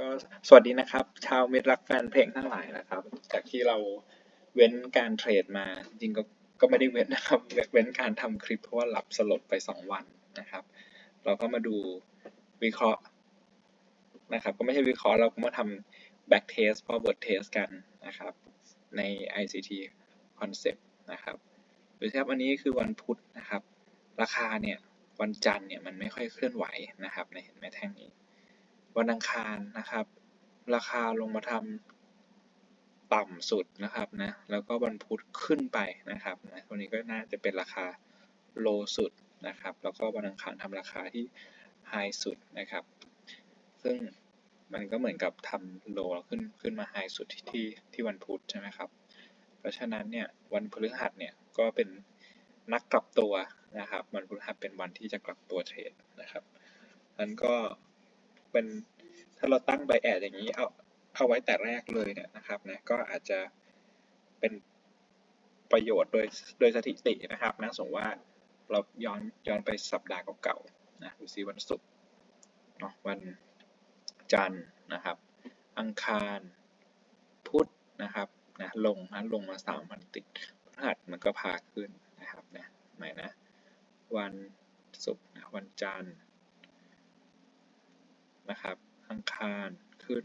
ก็สวัสดีนะครับ ชาวมิตรรักแฟนเพลงทั้งหลายนะครับ จากที่เราเว้นการเทรดมา จริงก็ก็ไม่ได้เว้นนะครับ เว้นการทำคลิปเพราะว่าหลับสลบไป 2 วันนะครับ เราก็มาดูวิเคราะห์นะครับ ก็ไม่ใช่วิเคราะห์เราก็มาทำ back test forward test กันนะครับ ใน ICT concept นะครับหรือครับอันนี้คือวันพุธนะครับ ราคาเนี่ยวันจันทร์เนี่ยมันไม่ค่อยเคลื่อนไหวนะครับในเห็นไหมแท่งนี้ วันอังคารนะครับ ราคาลงมาทำต่ำสุดนะครับนะแล้วก็วันพุธขึ้นไปนะครับนะตัวนี้ก็น่าจะเป็นราคาโลสุดนะครับ แล้วก็วันอังคารทำราคาที่ไฮสุดนะครับ ซึ่งมันก็เหมือนกับทำโลขึ้นขึ้นมาไฮสุดที่ที่ที่วันพุธใช่ไหมครับ เพราะฉะนั้นเนี่ยวันพฤหัสเนี่ยก็เป็นนักกลับตัวนะครับ วันพฤหัสเป็นวันที่จะกลับตัวเทรดนะครับนั้นก็ เป็นถ้าเราตั้งไบแอดอย่างนี้เอาเอาไว้แต่แรกเลยเนี่ยนะครับนะก็อาจจะเป็นประโยชน์โดยโดยสถิตินะครับนะสมมติว่าเราย้อนย้อนไปสัปดาห์เก่าๆนะดูซิวันศุกร์เนาะวันจันทร์นะครับ อังคารพุธนะครับนะลงนะลงมาสามวันติดพฤหัสมันก็พาขึ้นนะครับนะหมายนะวันศุกร์นะวันจันทร์ นะครับ อังคารขึ้น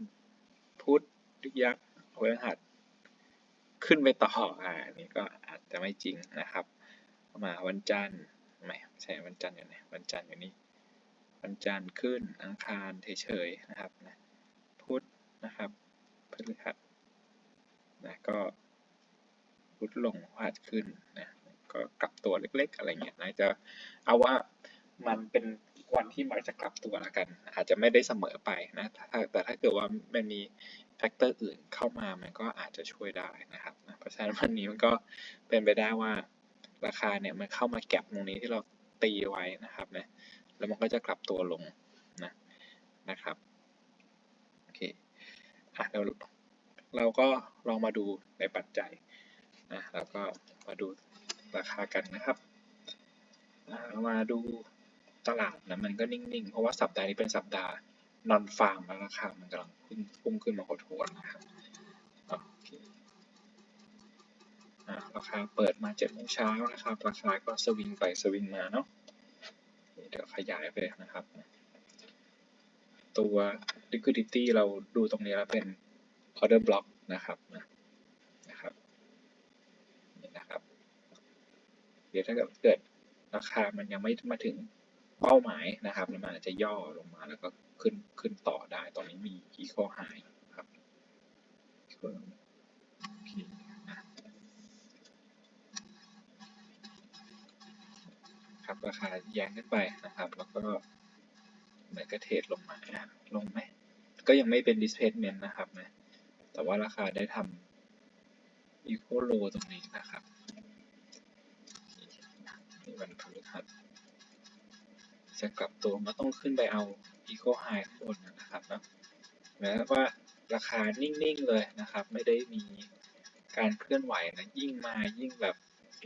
พุธยึกยักษ์พฤหัสขึ้นไปต่ออ่านี่ก็อาจจะไม่จริงนะครับ มาวันจันทร์ไม่ใช่วันจันทร์อยู่ไหนวันจันทร์อยู่นี่วันจันทร์ขึ้นอังคารเฉยๆนะครับนะพุธนะครับพฤหัสนะก็พุธลงพฤหัสขึ้นนะก็กลับตัวเล็กๆ อะไรเงี้ยนะจะเอาว่ามันเป็น วันที่มักจะกลับตัวและกัน อาจจะไม่ได้เสมอไปนะแต่ถ้าเกิดว่ามันมีแฟกเตอร์อื่นเข้ามามันก็อาจจะช่วยได้นะครับเพราะฉะนั้นวันนี้มันก็เป็นไปได้ว่าราคาเนี่ยมันเข้ามาแก็บตรงนี้ที่เราตีไว้นะครับนะแล้วมันก็จะกลับตัวลงนะนะครับโอเคอะเราเราก็ลองมาดูในปัจจัยนะแล้วก็มาดูราคากันนะครับ มาดู ตลาดนะมันก็นิ่งๆ เพราะว่าสัปดาห์นี้เป็นสัปดาห์นอนฟาร์มแล้วราคามันกำลังพุ่งพุ่งขึ้นมาโหดๆนะครับโอเคราคาเปิดมาเจ็ดโมงเช้านะครับ ราคาก็สวิงไปสวิงมาเนาะเดี๋ยวขยายไปนะครับ ตัว liquidity เราดูตรงนี้แล้วเป็น order block นะครับนะครับนี่นะครับ เดี๋ยวถ้าเกิดราคามันยังไม่มาถึง เป้าหมายนะครับมันอาจจะย่อลงมาแล้วก็ขึ้นขึ้นต่อได้ ตอนนี้มี equal high ครับครับราคาแย่งขึ้นไปนะครับ แล้วก็เหมือนกระเทศลงมาลงไหมก็ยังไม่เป็น displacement นะครับนะแต่ว่าราคาได้ทำ equal low ตรงนี้นะครับนี่วันพฤหัส จะกลับตัวมาต้องขึ้นไปเอา Eco High ข้างบนนะครับนะแม้ว่าราคานิ่งๆเลยนะครับ ไม่ได้มีการเคลื่อนไหวนะยิ่งมายิ่งแบบ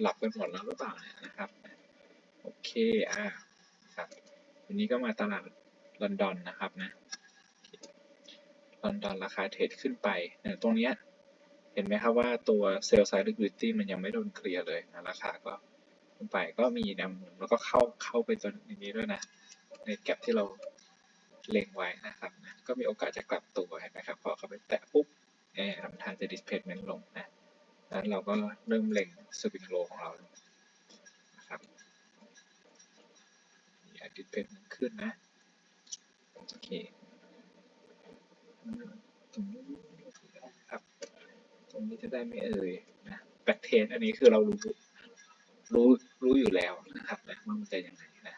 หลับไปหมดแล้วหรือเปล่านะครับ โอเคอ่าครับวันนี้ก็มาตลาดลอนดอนนะครับนะลอนดอนราคาเทรดขึ้นไปเนี่ยตรงนี้เห็นไหมครับว่าตัวเซลล์ไซด์ลิควิดิตี้มันยังไม่โดนเคลียร์เลยนะราคาก็ ขึ้นไปก็มีแนวมุมแล้วก็เข้าเข้าไปจนนี้ด้วยนะ ในแก็บที่เราเล็งไว้นะครับนะก็มีโอกาสจะกลับตัวเห็นไหมครับพอเข้าไปแตะปุ๊บเออทำทางจะดิสเพ c เมนต์ลงนะนั้นเราก็เริ่มเล็งสวิงโลของเรานะครับดิสเพ c เมนต์ขึ้นนะโอเคตรงนี้ครับ ตรงนี้จะได้ไม่เอ่ยนะแบ็กเทนอันนี้คือเรารู้ รู้รู้อยู่แล้วนะครับนะว่ามันจะยังไงนะ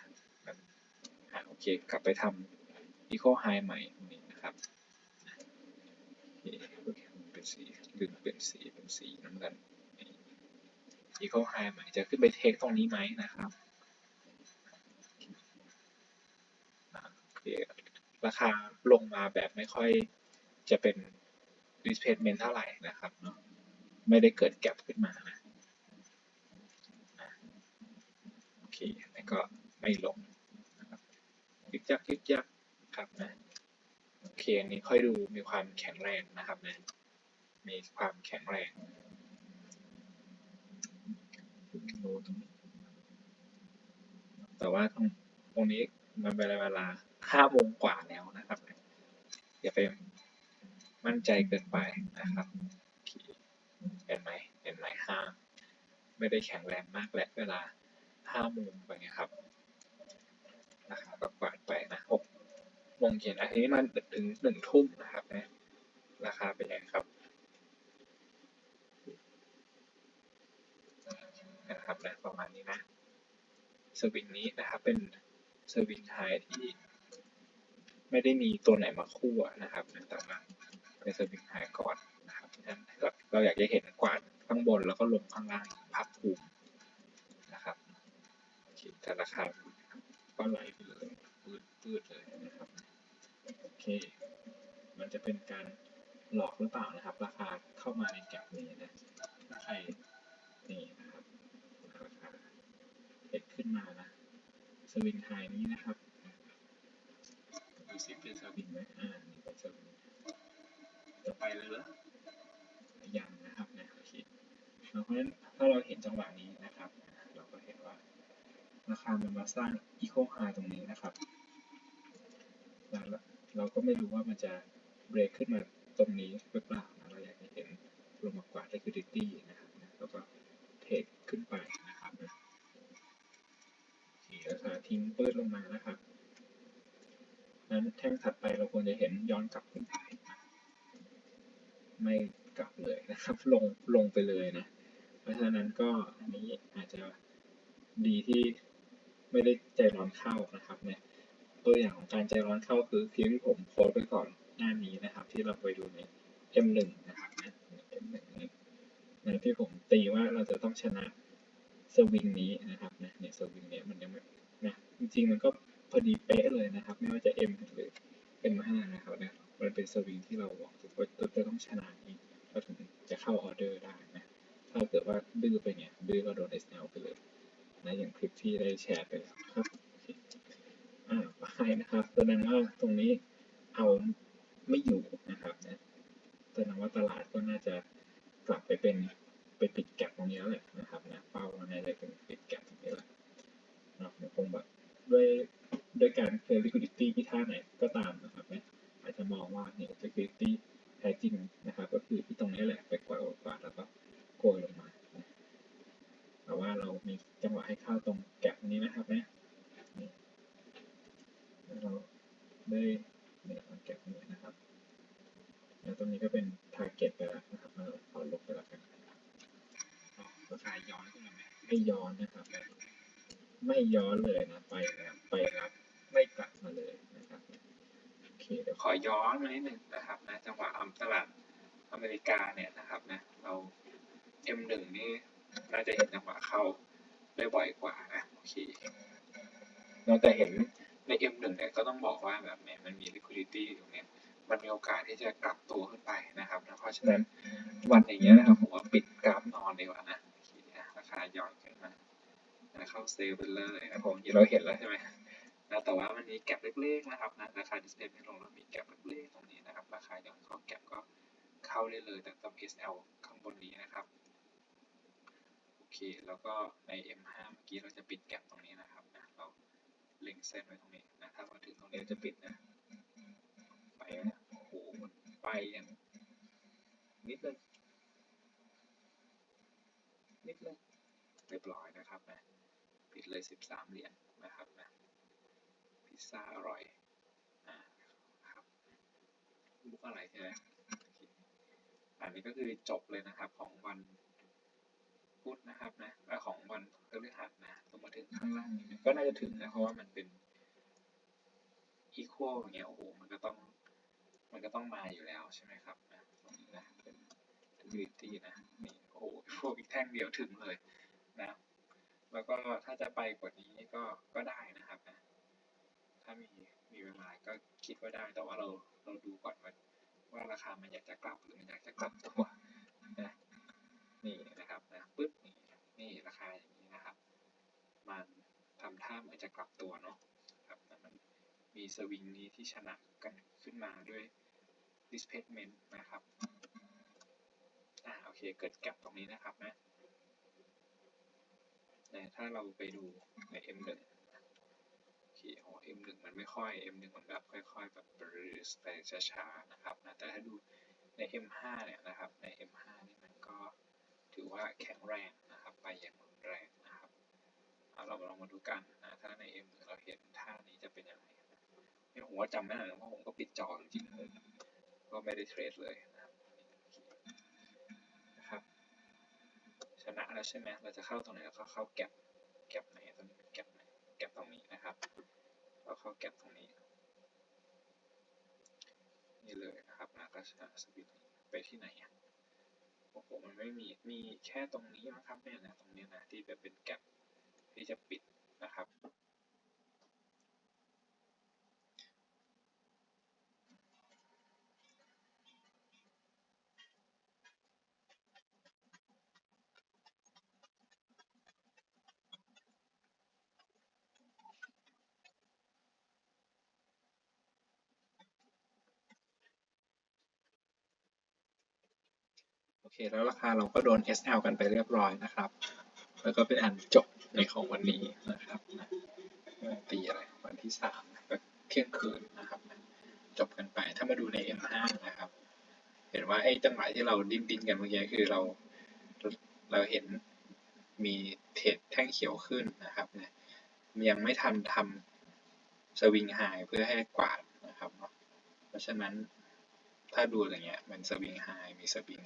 โอเคกลับไปทำ equal high ใหม่นี้นะครับเป็นสีลึงเป็นสีเป็นสีน้ำเงิน equal high ใหม่จะขึ้นไปเทคตรงนี้ไหมนะครับราคาลงมาแบบไม่ค่อยจะเป็น displacement เท่าไหร่นะครับเนาะไม่ได้เกิดแกลบขึ้นมานะเคแล้ว ก็ไม่ลงนะครับยึกยักยึกยักครับนะโอเคอันนี้ค่อยดูมีความแข็งแรงนะครับนะมีความแข็งแรงดูตรงนี้แต่ว่าตรงนี้มันเป็นเวลาห้าโมงกว่าแล้วนะครับอย่าไปมั่นใจเกินไปนะครับเคเห็นไหมเห็นไหมห้าไม่ได้แข็งแรงมากและเวลา ห้าโมงไปครับนะครับก็กวาดไปนะหกโมงเย็นอันนี้มันถึงหนึ่งทุ่มนะครับนะราคาเป็นไงครับนะครับนะประมาณนี้นะสวิงนี้นะครับเป็นสวิงไฮที่ไม่ได้มีตัวไหนมาคู่นะครับแต่ว่าเป็นสวิงไฮก่อนนะครับฉะนั้นเราเราอยากจะเห็นกวาดข้างบนแล้วก็ลงข้างล่างพับภูมิ แต่ราคาก็ไหลไปเลยปืดปืดเลยนะครับโอเค มันจะเป็นการหลอกหรือเปล่านะครับ ราคาเข้ามาในแก็บนี้นะถ้าใครนี่นะครับราคาเห็ดขึ้นมานะสวิงไฮนี้นะครับดูสิเป็นสวิงไหมอ่านี่เป็นสวิงจะไปเลยเหรอยังนะครับนะโอเคเพราะฉะนั้นถ้าเราเห็นจังหวะนี้นะครับ เราก็เห็นว่า ราคามันมาสร้าง equal high ตรงนี้นะครับแล้วเราก็ไม่รู้ว่ามันจะเบรกขึ้นมาตรงนี้หรือเปล่านะเราอยากจะเห็นลงมากว่า liquidity นะครับนะแล้วก็เทรดขึ้นไปนะครับนะโอเคราคาทิ้งปื้ดลงมานะครับนั้นแท่งถัดไปเราควรจะเห็นย้อนกลับขึ้นไปไม่กลับเลยนะครับ ลงลงไปเลยนะ เพราะฉะนั้นก็อันนี้อาจจะดีที่ ไม่ได้ใจร้อนเข้านะครับเนี่ยตัวอย่างของการใจร้อนเข้าคือคลิปที่ผมโพสไปก่อนหน้านี้นะครับ ที่เราไปดูใน M1 นะครับนะ M1 นี่นะที่ผมตีว่าเราจะต้องชนะสวิงนี้นะครับนะเนี่ยสวิงเนี้ยมันยังไม่นะจริงๆมันก็พอดีเป๊ะเลยนะครับ ไม่ว่าจะ M หรือ M5 นะครับนะมันเป็นสวิงที่เราบอกว่าจะต้องชนะนี้เราถึงจะเข้าออเดอร์ได้นะถ้าเกิดว่าดื้อไปเนี่ยดื้อก็โดน SL ไปเลย นะอย่างคลิปที่ได้แชร์ไปแล้วครับอ่าไปนะครับแสดงว่าตรงนี้เอาไม่อยู่นะครับนะแสดงว่าตลาดก็น่าจะกลับไปเป็นไปปิดแก็บตรงนี้แล้วแหละนะครับนะเป้าเราในเลยเป็นปิดแก็บตรงนี้แหละนะครับคงแบบด้วยด้วยการเคลียร์ liquidity ที่ท่าไหนก็ตามนะครับนะอาจจะมองว่าเนี่ย liquidity แท้จริงนะครับ ก็คือที่ตรงนี้แหละไปกว่าดกวาแล้วก็โกยลงมา แต่ว่าเรามีจังหวะให้เข้าตรงแก็บนี้นะครับนะเราได้เนี่ยมันเก็บนี้นะครับ แล้วตรงนี้ก็เป็น target ไปแล้วนะครับเราขอลบไปแล้วกันราคาย้อนขึ้นมาไหมไม่ย้อนนะครับ ไม่ย้อนเลยนะ ไปแล้วไปรับไม่กลับมาเลยนะครับโอเคเดี๋ยวขอย้อนมานิดนึงนะครับนะจังหวะอัมตลาดอเมริกาเนี่ยนะครับนะเรา M1 นี่ น่าจะเห็นจังหวะเข้าได้บ่อยกว่านะโอเคเราจะเห็นใน M1 เนี่ยก็ต้องบอกว่าแบบเนี่ยมันมี liquidity ตรงเนี้ยมันมีโอกาสที่จะกลับตัวขึ้นไปนะครับเพราะฉะนั้นวันอย่างเงี้ยนะครับผมว่าปิดกราฟนอนดีกว่านะราคาย้อนขึ้นมาเข้าเซลล์ไปเลยนะผมเราเห็นแล้วใช่ไหมนะแต่ว่ามันมีแก็บเล็กๆนะครับนะราคาดิสเพย์ไม่ลงแล้วมีแก็บเล็กๆตรงนี้นะครับราคาย้อนเข้าแก็บก็เข้าได้เลยแต่ต้อง SL ข้างบนนี้นะครับโอ เคแล้วก็ใน M5 เมื่อกี้เราจะปิดแก็บตรงนี้นะครับนะเราเล็งเส้นไว้ตรงนี้นะถ้ามาถึงตรงนี้จะปิดนะ ไปนะโอ้โหมันไปอย่างนิดเลยนิดเลยเรียบร้อยนะครับนะปิดเลยสิบสามเหรียญนะครับนะพิซซ่าอร่อยอ่าครับบุกอะไรใช่ไหมอันนี้ก็คือจบเลยนะครับของวัน พุธนะครับนะของวันพฤหัสนะต้องมาถึงข้างล่างนี้ก็น่าจะถึงนะเพราะว่ามันเป็น equal อย่างเงี้ยโอ้โหมันก็ต้องมันก็ต้องมาอยู่แล้วใช่ไหมครับนะตรงนี้นะเป็น liquidity นะนี่โอ้โหพวกอีกแท่งเดียวถึงเลยนะแล้วก็ถ้าจะไปกว่านี้ก็ก็ได้นะครับนะถ้ามีมีเวลาก็คิดว่าได้แต่ว่าเราเราดูก่อนว่าว่าราคามันอยากจะกลับหรือมันอยากจะกลับตัว นี่นะครับนะปึ๊บนี่นี่ราคาอย่างนี้นะครับ มันทำท่าเหมือนจะกลับตัวเนาะครับแต่มันมีสวิงนี้ที่ชนะกันขึ้นมาด้วย displacement นะครับอ่าโอเคเกิดแกลบตรงนี้นะครับนะแต่ถ้าเราไปดูใน M1 โอเคอ๋อ M1 มันไม่ค่อย M1 มันแบบค่อยๆแบบบรืสไปช้าๆนะครับนะแต่ถ้าดูใน M5 เนี่ยนะครับใน M5 นี่มันก็ ถือว่าแข็งแรงนะครับ ไปอย่างรุนแรงนะครับเราลองมาดูกันนะถ้าใน M1 เราเห็นท่านี้จะเป็นยังไงเนี่ยผมว่าจำไม่ได้นะเพราะผมก็ปิดจอจริงๆเลยก็ไม่ได้เทรดเลยนะครับ ชนะแล้วใช่ไหมเราจะเข้าตรงไหนเราก็เข้าแก็บแก็บไหนตรงนี้เป็นแก็บไหนแก็บตรงนี้นะครับเราเข้าแก็บตรงนี้นี่เลยนะครับนะก็จะสวิตช์ไปที่ไหนอะ โอ้โหมันไม่มี มีแค่ตรงนี้นะครับเนี่ยนะตรงนี้นะที่แบบเป็นแก็บที่จะปิดนะครับ คแล้วราคาเราก็โดน SL กันไปเรียบร้อยนะครับ แล้วก็เป็นอันจบในของวันนี้นะครับนะตีอะไรวันที่สามก็เที่ยงคืนนะครับ จบกันไปถ้ามาดูใน M5 นะครับ เห็นว่าไอ้จังหวะที่เราดิ้นดิ้นกันเมื่อกี้คือเราเราเห็นมีเทรดแท่งเขียวขึ้นนะครับเนะยังไม่ทันทำสวิงไฮเพื่อให้กวาดนะครับเนาะเพราะฉะนั้นถ้าดูอะไรเงี้ยมันสวิงไฮมีสวิง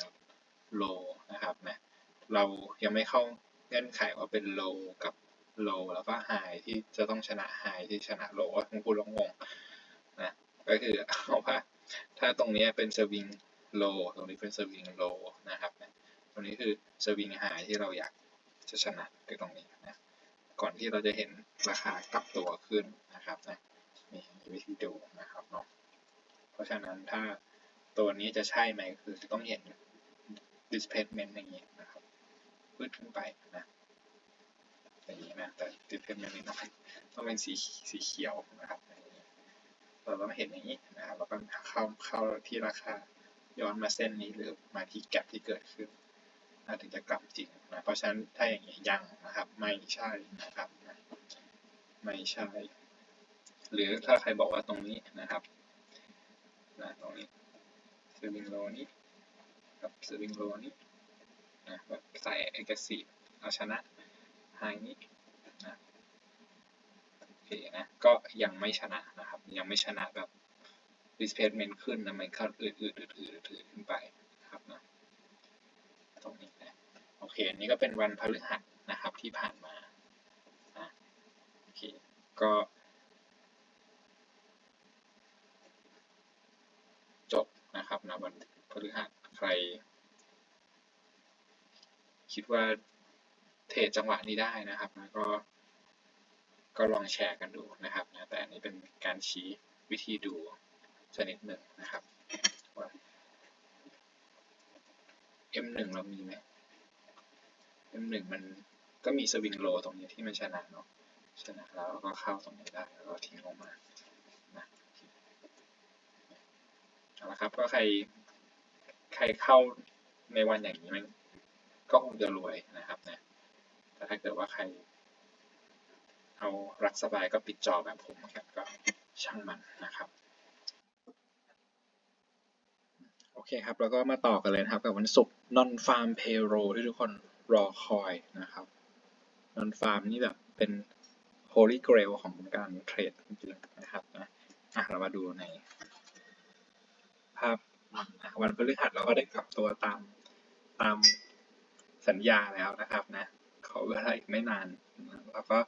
โลนะครับนะเรายังไม่เข้าเงื่อนไขว่าเป็นโลกับโลแล้วก็ไฮที่จะต้องชนะไฮที่ชนะโลว่าคงพูดลงงนะก็คือเอาว่าถ้าตรงนี้เป็นสวิงโลตรงนี้เป็นสวิงโลนะครับนะตรงนี้คือสวิงไฮที่เราอยากจะชนะคือตรงนี้นะก่อนที่เราจะเห็นราคากลับตัวขึ้นนะครับนะนี่วิธีดูนะครับเนาะเพราะฉะนั้นถ้าตัวนี้จะใช่ไหมคือต้องเห็น displacement อย่างนี้ยนะครับพืดขึ้นไปนะอย่างนี้นะแต่ displacement นี่ต้องเป็นต้องเป็นสีสีเขียวนะครับเราต้องเห็นอย่างนี้นะครับเราก็เข้าเข้าที่ราคาย้อนมาเส้นนี้หรือมาที่แกลบที่เกิดขึ้นนะถึงจะกลับจริงนะเพราะฉะนั้นถ้าอย่างนี้ยังนะครับไม่ใช่นะครับไม่ใช่ หรือถ้าใครบอกว่าตรงนี้นะครับนะตรงนี้สวิงโลนี้ กับสวิงโลนี้นะแบบใส่ aggressive เอาชนะไฮนี้นะโอเคนะก็ยังไม่ชนะนะครับ ยังไม่ชนะแบบ displacement ขึ้นนะมันเข้าอืดอืดอืดอืดอืดขึ้นไปนะครับนะตรงนี้นะโอเคอันนี้ก็เป็นวันพฤหัสนะครับที่ผ่านมานะโอเคก็จบนะครับนะวันพฤหัส ร คิดว่าเทรดจังหวะนี้ได้นะครับนะก็ก็ลองแชร์กันดูนะครับนะแต่อันนี้เป็นการชี้วิธีดูชนิดหนึ่งนะครับว่า M1 เรามีไหม M1 มันก็มีสวิงโลตรงนี้ที่มันชนะเนาะชนะแล้วก็เข้าตรงนี้ได้แล้วก็ทิ้งลงมานะเอาละครับก็ใคร รเข้าในวันอย่างนี้มันก็คงจะรวยนะครับนะแต่ถ้าเกิดว่าใคร เอารักสบายก็ปิดจอแบบผมครับก็ช่างมันนะครับโอเคครับ แล้วก็มาต่อกันเลยนะครับกับวันศุกร์ non farm payroll ที่ทุกคนรอคอยนะครับ non farm นี่แบบเป็น holy grail ของการเทรดจริงๆนะครับนะอะเรามาดูในภาพ วันพฤหัสเราก็ได้กลับตัวตามตามสัญญาแล้วนะครับนะขอเวลาอีกไม่นานแล้วก็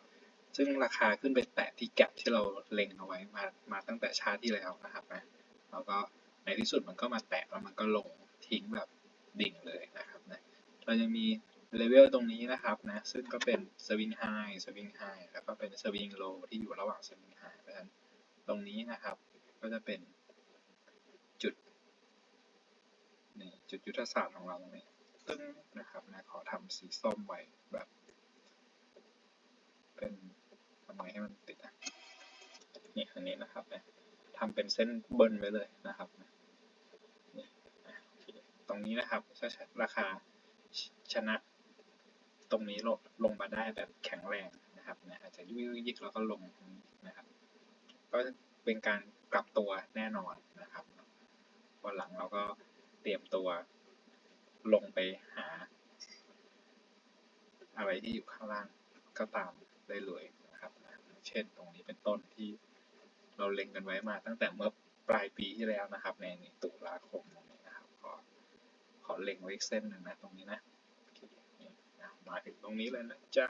ซึ่งราคาขึ้นไปแตะที่แก็บที่เราเล็งเอาไว้มามาตั้งแต่ชาติที่แล้วนะครับนะแล้วก็ในที่สุดมันก็มาแตะแล้วมันก็ลงทิ้งแบบดิ่งเลยนะครับนะเราจะมีเลเวลตรงนี้นะครับนะซึ่งก็เป็นสวิงไฮสวิงไฮแล้วก็เป็นสวิงโลที่อยู่ระหว่างสวิงไฮเพราะฉะนั้นตรงนี้นะครับก็จะเป็นจุดนี่ จุดยุทธศาสตร์ของเราตรงนี้ตึ้งนะครับนะขอทำสีส้มไว้แบบ เป็นทำไงให้มันติดอะนี่อันนี้นะครับนะทำเป็นเส้นเบิ้ลไว้เลยนะครับนี่อะตรงนี้นะครับถ้าราคาชนะตรงนี้ลงลงมาได้แบบแข็งแรงนะครับนะอาจจะยุยยิกแล้วก็ลงนะครับ ก็เป็นการกลับตัวแน่นอนนะครับวันหลังเราก็ เตรียมตัวลงไปหา อะไรที่อยู่ข้างล่างก็ตามได้เลยนะครับ เช่นตรงนี้เป็นต้นที่เราเล็งกันไว้มาตั้งแต่เมื่อปลายปีที่แล้วนะครับ ในตุลาคมตรงนี้นะครับขอขอเล็งไว้อีกเส้นหนึ่งนะตรงนี้นะมาถึงตรงนี้เลยนะจะ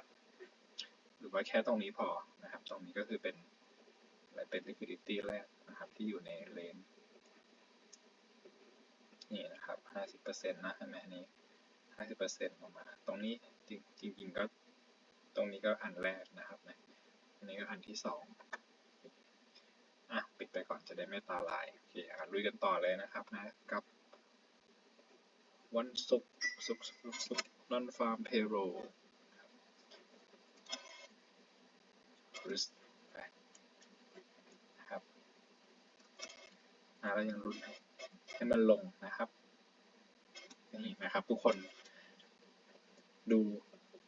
หรือว่าแค่ตรงนี้พอนะครับ ตรงนี้ก็คือเป็นอะไรเป็น liquidity แรกนะครับ ที่อยู่ในเลน นี่นะครับห้าสิบเปอร์เซ็นต์นะเห็นไหมอันนี้ห้าสิบเปอร์เซ็นต์ออกมา ตรงนี้จริงจริงก็ตรงนี้ก็อันแรกนะครับนะอันนี้ก็อันที่สองอะปิดไปก่อนจะได้ไม่ตาลายโอเคอะลุยกันต่อเลยนะครับนะกับวันศุกร์ศุกร์ศุกร์ศุกร์นอนฟาร์มเพโรริสนะครับอะแล้วยังรุ้น ให้มันลงนะครับนี่นะครับทุกคน ดู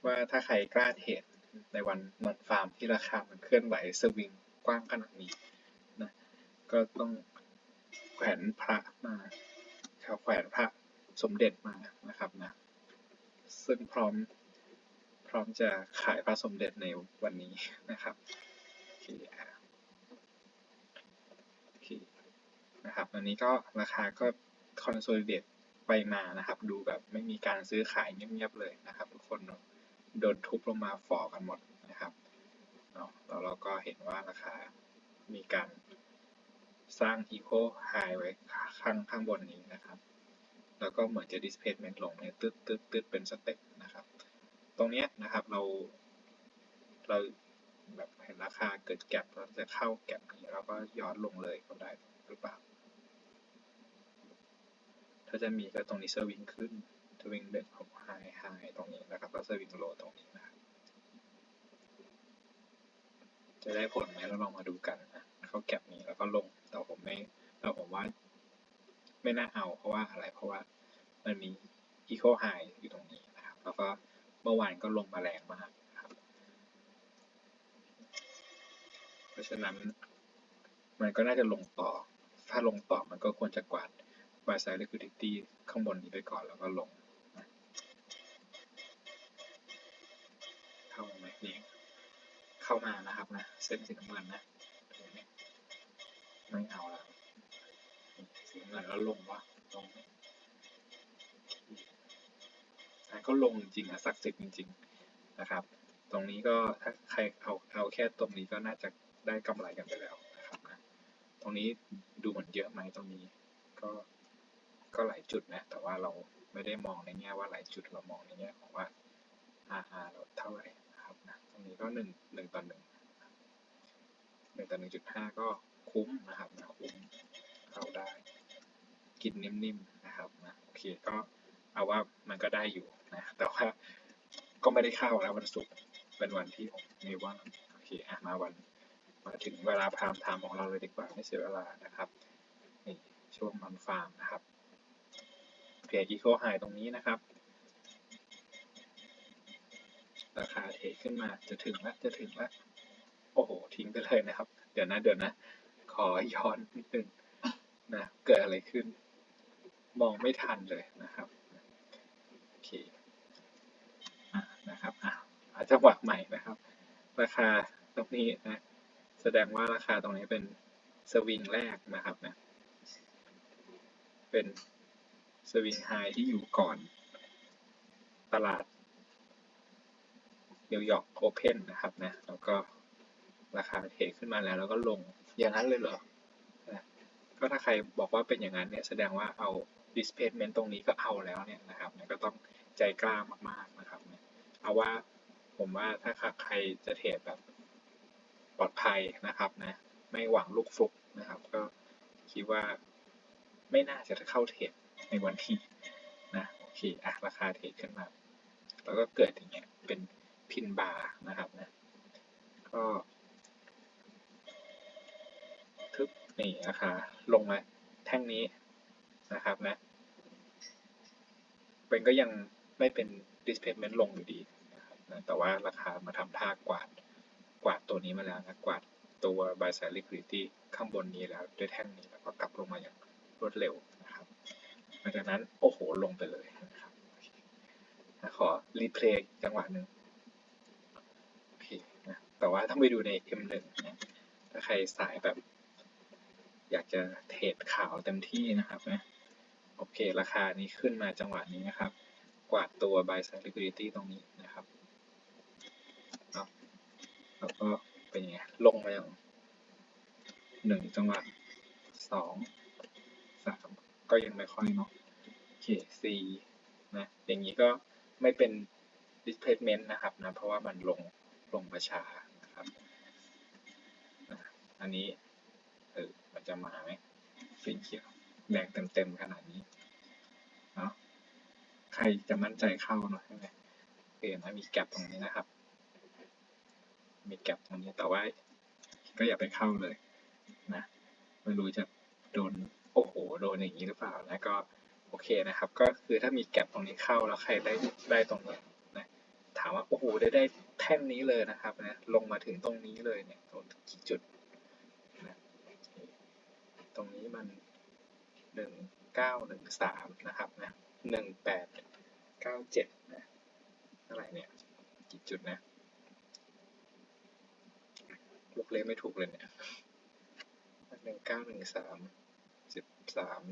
ว่าถ้าใครกล้าเทรดในวันนอนฟาร์มที่ราคามันเคลื่อนไหวสวิงกว้างขนาดนี้นะก็ต้องแขวนพระมาครับแขวนพระสมเด็จมานะครับนะซึ่งพร้อมพร้อมจะขายพระสมเด็จในวันนี้นะครับโอเคอะโอเค นะครับอันนี้ก็ราคาก็คอนโซลิเดตไปมานะครับ ดูแบบไม่มีการซื้อขายเงียบๆเลยนะครับ ทุกคนโดนทุบลงมาฝ่อกันหมดนะครับเนาะแล้วเราก็เห็นว่าราคามีการสร้าง Eco High ไว้ข้างข้างบนนี้นะครับ แล้วก็เหมือนจะ displacement ลงเนี่ยตึ๊ดตึ๊ดตึ๊ดเป็นสเต็ปนะครับ ตรงเนี้ยนะครับเราเราแบบเห็นราคาเกิดแก็บเราจะเข้าแก็บนี้แล้วก็ย้อนลงเลยก็ได้หรือเปล่า ถ้าจะมีก็ตรงนี้สวิงขึ้นสวิงเด็กของไฮไฮตรงนี้นะครับแล้วสวิงโลตรงนี้นะครับจะได้ผลไหมเราลองมาดูกันนะเขาแก็บนี้แล้วก็ลงแต่ผมไม่แต่ผมว่า ไม่น่าเอาเพราะว่าอะไรเพราะว่ามันมี Eco High อยู่ตรงนี้นะครับ แล้วก็เมื่อวานก็ลงมาแรงมากนะครับ เพราะฉะนั้นมันก็น่าจะลงต่อ ถ้าลงต่อมันก็ควรจะกวาด buy side liquidity ข้างบนนี้ไปก่อนแล้วก็ลงเข้ามาไหมนี่เข้ามานะครับนะ เส้นสีน้ำเงินนะไม่เอาแล้วสีน้ำเงินแล้วลงวะลงแต่ก็ลงจริงนะศักดิ์สิทธิ์จริง ๆนะครับ ตรงนี้ก็ถ้าใครเอาเอาแค่ตรงนี้ก็น่าจะได้กำไรกันไปแล้วนะครับนะตรงนี้ดูเหมือนเยอะไหมตรงนี้ก็ ก็หลายจุดนะ แต่ว่าเราไม่ได้มองในแง่ว่าหลายจุดเรามองในแง่ของว่า RR เราเท่าไหร่นะครับนะตรงนี้ก็หนึ่งหนึ่งต่อหนึ่งหนึ่งต่อหนึ่งจุดห้าก็คุ้มนะครับนะคุ้มเข้าได้กินนิ่มๆนะครับนะโอเคก็เอาว่ามันก็ได้อยู่นะแต่ว่าก็ไม่ได้เข้าแล้ววันศุกร์เป็นวันที่ผมมีว่างโอเคอะมาวันมาถึงเวลาพามไทม์ของเราเลยดีกว่าไม่เสียเวลานะครับนี่ช่วงนอนฟาร์มนะครับ จอีโคไฮตรงนี้นะครับ ราคาเทขึ้นมาจะถึงแล้วจะถึงแล้วโอ้โห ทิ้งไปเลยนะครับ เดี๋ยวนะเดี๋ยวนะ ขอย้อนนิดนึงนะ เกิดอะไรขึ้น มองไม่ทันเลยนะครับโอเคอนะครับอะจังหวะใหม่นะครับ ราคาตรงนี้นะ แสดงว่าราคาตรงนี้เป็นสวิงแรกนะครับนะเป็น สวิงไฮที่อยู่ก่อน ตลาดนิวยอร์กโอเพนนะครับนะ แล้วก็ราคาเทขึ้นมาแล้วแล้วก็ลงอย่างนั้นเลยเหรอนะก็ถ้าใครบอกว่าเป็นอย่างนั้นเนี่ยแสดงว่าเอา displacement ตรงนี้ก็เอาแล้วเนี่ยนะครับนะก็ต้องใจกล้ามากๆนะครับนะเอาว่าผมว่าถ้าใครจะเทรดแบบปลอดภัยนะครับนะไม่หวังลูกฟลุกนะครับ ก็คิดว่าไม่น่าจะเข้าเทรด ในวันที่นะโอเคอะราคาเทรดขึ้นมา แล้วก็เกิดอย่างเงี้ยเป็นพินบาร์นะครับนะก็ทึบนี่ราคาลงมาแท่งนี้นะครับนะเป็นก็ยังไม่เป็น displacement ลงอยู่ดีนะครับนะแต่ว่าราคามาทำท่ากวาดกวาดตัวนี้มาแล้วนะกวาดตัว buy side liquidity ข้างบนนี้แล้วด้วยแท่งนี้แล้วก็กลับลงมาอย่างรวดเร็ว ลังจากนั้นโอ้โหลงไปเลยนะครับขอรีเพลย์จังหวะหนึ่งโอเคนะแต่ว่าต้องไปดูใน M1 นะถ้าใครสายแบบ อยากจะเทรดข่าวเต็มที่นะครับนะโอเค ราคานี้ขึ้นมาจังหวะนี้นะครับ กวาดตัว buy side liquidity ตรงนี้นะครับแล้วก็เป็นยังไงลงมาอย่างหนึ่งจังหวะสอง ก็ยังไม่ค่อยเนาะโอเคสี่นะอย่างนี้ก็ไม่เป็น displacement นะครับนะเพราะว่ามันลงลงประชานะครับอันนี้เออมันจะมาไหมสีเขียวแดงเต็มๆขนาดนี้เนาะใครจะมั่นใจเข้าเนาะใช่ไหมเห็นไหมมีแกลบตรงนี้นะครับ มีแกลบตรงนี้แต่ว่าก็อย่าไปเข้าเลยนะไม่รู้จะโดน อ้โหโดนอย่างนี้หรือเปล่านะก็โอเคนะครับ ก็คือถ้ามีแกลบตรงนี้เข้าแล้วใครได้ได้ตรงนี้นะถามว่าโอ้โหได้ได้แท่งนี้เลยนะครับนะลงมาถึงตรงนี้เลยเนี่ยตรงกี่จุดนะตรงนี้มันหนึ่งเก้าหนึ่งสามนะครับนะหนึ่งแปดเก้าเจ็ดนะเท่าไรเนี่ยกี่จุดนะลูกเลขไม่ถูกเลยเนี่ยหนึ่งเก้าหนึ่งสาม สาม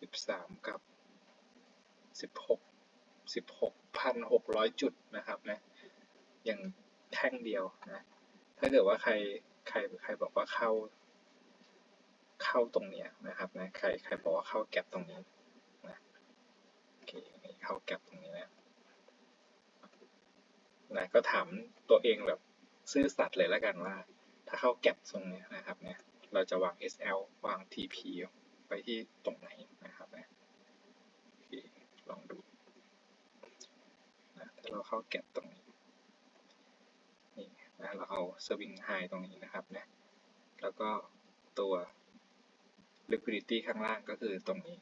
สิบสามกับสิบหกสิบหกพันหกร้อยจุดนะครับนะอย่างแท่งเดียวนะถ้าเกิดว่าใครใครใครบอกว่าเข้า เข้าตรงเนี้ยนะครับนะใครใครบอกว่าเข้าแก็บตรงนี้นะโอเคเข้าแก็บตรงนี้นะนะก็ถามตัวเองแบบซื่อสัตย์เลยแล้วกันว่า ถ้าเข้าแก็บตรงเนี้ยนะครับเนี่ย เราจะวาง SL วาง TP ไปที่ตรงไหนนะครับนะลองดูนะถ้าเราเข้าแก็บตรงนี้นี่นะเราเอาสวิงไฮตรงนี้นะครับนะแล้วก็ตัว liquidity ข้างล่างก็คือตรงนี้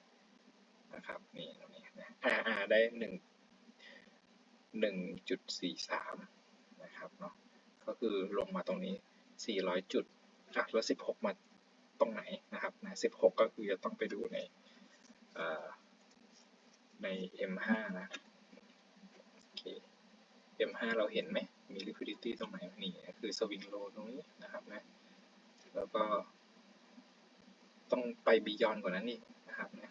นะครับนี่ตรงนี้นะ RR ได้หนึ่งหนึ่งจุดสี่สามนะครับเนาะก็คือลงมาตรงนี้400จุด อะแล้ว 16 มาตรงไหนนะครับนะ16 ก็คือจะต้องไปดูในใน M5 นะโอเค M5 เราเห็นไหมมี liquidity ตรงไหนนี่คือ swing low ตรงนี้นะครับนะแล้วก็ ต้องไป beyond กว่านั้นอีกนะครับนะ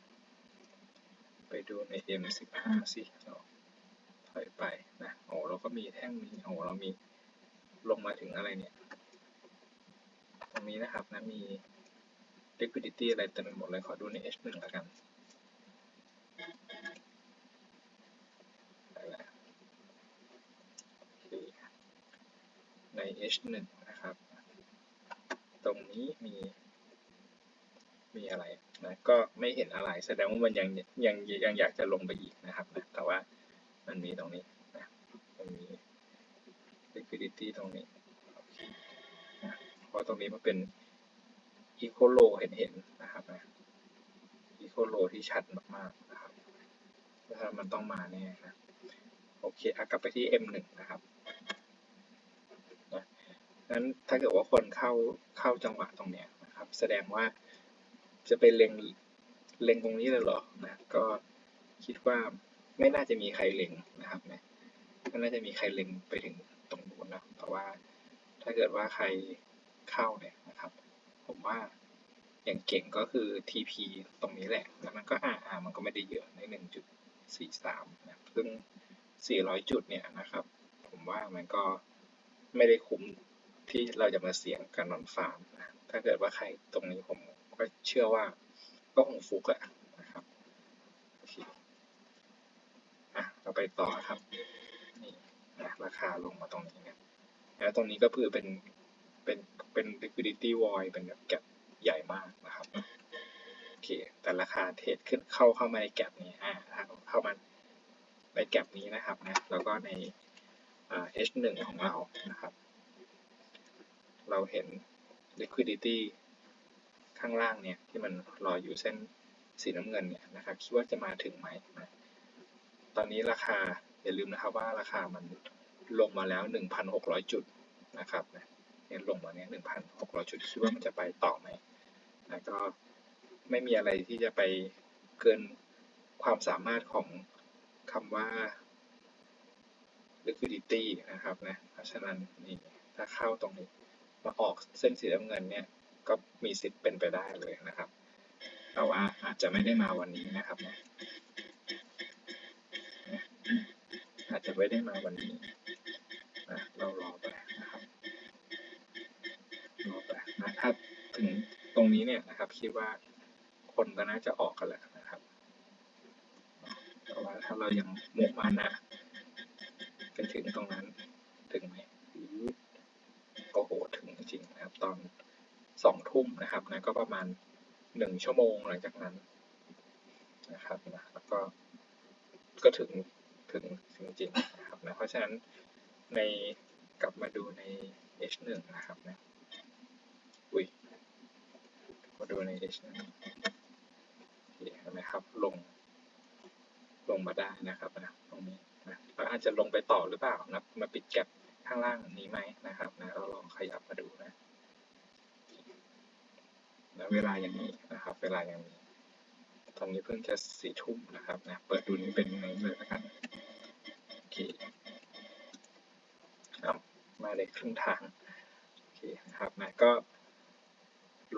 ไปดูใน M15 สิเราถอยไปนะโอ้เราก็มีแท่งนี้โอ้เรามีลงมาถึงอะไรเนี่ย รงนี้นะครับนะมี liquidity อะไรเต็มไปหมดเลยขอดูใน H1 แล้วกันได้แล้วโอใน H1 นะครับ ตรงนี้มี มีอะไรนะก็ไม่เห็นอะไรแสดงว่ามันยังยังยังอยากจะลงไปอีกนะครับนะแต่ว่ามันมีตรงนี้นะมันมี liquidity ตรงนี้ เพราะตรงนี้มันเป็น equal low เห็นเห็นนะครับนะ equal low ที่ชัดมากๆนะครับถ้ามันต้องมาแน่นะโอเคอกลับไปที่ M1 นะครับนะนั้นถ้าเกิดว่าคนเข้าเข้าจังหวะตรงเนี้ยนะครับ แสดงว่าจะไปเล็งเล็งตรงนี้เลยเหรอนะก็คิดว่าไม่น่าจะมีใครเล็งนะครับนะไม่น่าจะมีใครเล็งไปถึงตรงนู้นนะเพราะว่าถ้าเกิดว่าใคร เข้าเนี่ยนะครับ ผมว่าอย่างเก่งก็คือ TP ตรงนี้แหละ แล้วมันก็ RR มันก็ไม่ได้เยอะใน 1.43 นะซึ่ง 400 จุดเนี่ยนะครับ ผมว่ามันก็ไม่ได้คุ้มที่เราจะมาเสี่ยงการนอนฟาร์มนะถ้าเกิดว่าใครตรงนี้ผมก็เชื่อว่าก็คงฟุกอะนะครับโอเคอะเราไปต่อครับนี่นะราคาลงมาตรงนี้เนี่ยแล้วตรงนี้ก็คือเป็น เป็นเป็น liquidity void เป็นแบบแก็บใหญ่มากนะครับโอเคแต่ราคาเทรดขึ้นเข้าเข้ามาในแก็บนี้อ่าเข้ามาในแก็บนี้นะครับนะแล้วก็ใน H1 ของเรานะครับ เราเห็น liquidity ข้างล่างเนี่ยที่มันรออยู่เส้นสีน้ำเงินเนี่ยนะครับคิดว่าจะมาถึงไหมนะตอนนี้ราคาอย่าลืมนะครับว่าราคามันลงมาแล้ว 1,600 จุดนะครับนะ เนี่ยลงมาเนี่ย1,600จุดคิดว่ามันจะไปต่อไหมนะก็ไม่มีอะไรที่จะไปเกินความสามารถของคำว่า liquidity นะครับนะเพราะฉะนั้นนี่ถ้าเข้าตรงนี้มาออกเส้นสีน้ำเงินเนี่ยก็มีสิทธิ์เป็นไปได้เลยนะครับ แต่ว่าอาจจะไม่ได้มาวันนี้นะครับนะอาจจะไม่ได้มาวันนี้นะเรารอไปนะครับรอไปนะ ถึงตรงนี้เนี่ยนะครับ คิดว่าคนก็น่าจะออกกันแล้วนะครับ แต่ว่าถ้าเรายังมุมานะไปถึงตรงนั้นถึงไหมโอ้โหถึงจริงๆนะครับ ตอนสองทุ่มนะครับนะก็ประมาณหนึ่งชั่วโมงหลังจากนั้นนะครับนะแล้วก็ก็ถึงถึงจริงๆนะครับนะเพราะฉะนั้นในกลับมาดูใน H1 นะครับนะอุ้ย มาดูใน H1 เห็นไหมครับ ลง ลงมาได้นะครับนะตรงนี้นะแล้วอาจจะลงไปต่อหรือเปล่านะมาปิดแก็บข้างล่างนี้ไหมนะครับนะเราลองขยับมาดูนะนะเวลาอย่างนี้นะครับ เวลาอย่างนี้ ตอนนี้เพิ่งจะสี่ทุ่มนะครับนะเปิดดูนี้เป็นยังไงเลยนะครับโอเคครับมาในครึ่งทางโอเคนะครับนะก็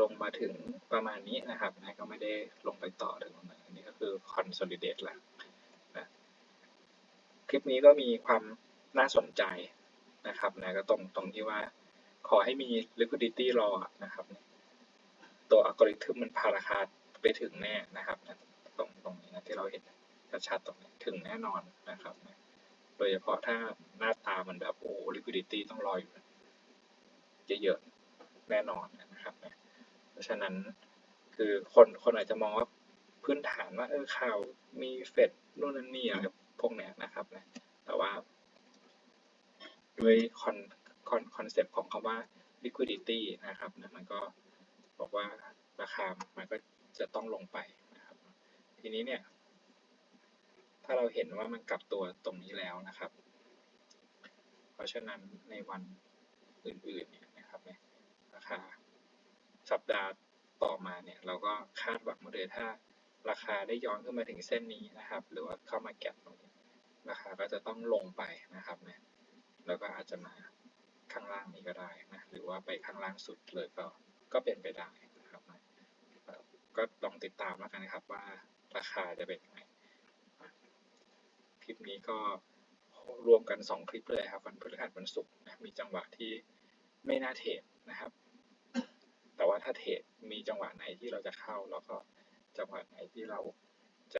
ลงมาถึงประมาณนี้นะครับนะก็ไม่ได้ลงไปต่อถึงตรงไหนอันนี้ก็คือ consolidate แล้วนะคลิปนี้ก็มีความน่าสนใจนะครับนะก็ตรงตรงที่ว่าขอให้มี liquidity รอนะครับตัวอัลกอริทึมมันพาราคาไปถึงแน่นะครับนะตรงตรงนี้นะที่เราเห็นชัดๆตรงนี้ถึงแน่นอนนะครับนะโดยเฉพาะถ้าหน้าตามันแบบโอ้ liquidity ต้องรออยู่เยอะๆแน่นอนนะครับนะ เพราะฉะนั้นคือคนคนอาจจะมองว่าพื้นฐานว่าเออข่าวมีเฟดนู่นนั่นนี่อะไรพวกเนี้ยนะครับนะแต่ว่า ด้วยคอนคอนคอนเซปต์ของคำว่า liquidity นะครับนะมันก็บอกว่าราคา มันก็จะต้องลงไปนะครับ ทีนี้เนี่ย ถ้าเราเห็นว่ามันกลับตัวตรงนี้แล้วนะครับ เพราะฉะนั้นในวันอื่นๆเนี่ยนะครับเนี่ยราคา สัปดาห์ต่อมาเนี่ยเราก็คาดหวังมาเลยถ้าราคาได้ย้อนขึ้นมาถึงเส้นนี้นะครับ หรือว่าเข้ามาแก็บตรงนี้ราคาก็จะต้องลงไปนะครับเนี่ยแล้วก็อาจจะมาข้างล่างนี้ก็ได้นะหรือว่าไปข้างล่างสุดเลยก็ก็เป็นไปได้นะครับนะก็ลองติดตามแล้วกันนะครับว่าราคาจะเป็นยังไงคลิปนี้ก็รวมกัน 2 คลิปเลยครับวันพฤหัสวันศุกร์นะมีจังหวะที่ไม่น่าเทรดนะครับ แต่ว่าถ้าเทรดมีจังหวะไหนที่เราจะเข้าแล้วก็จังหวะไหนที่เรา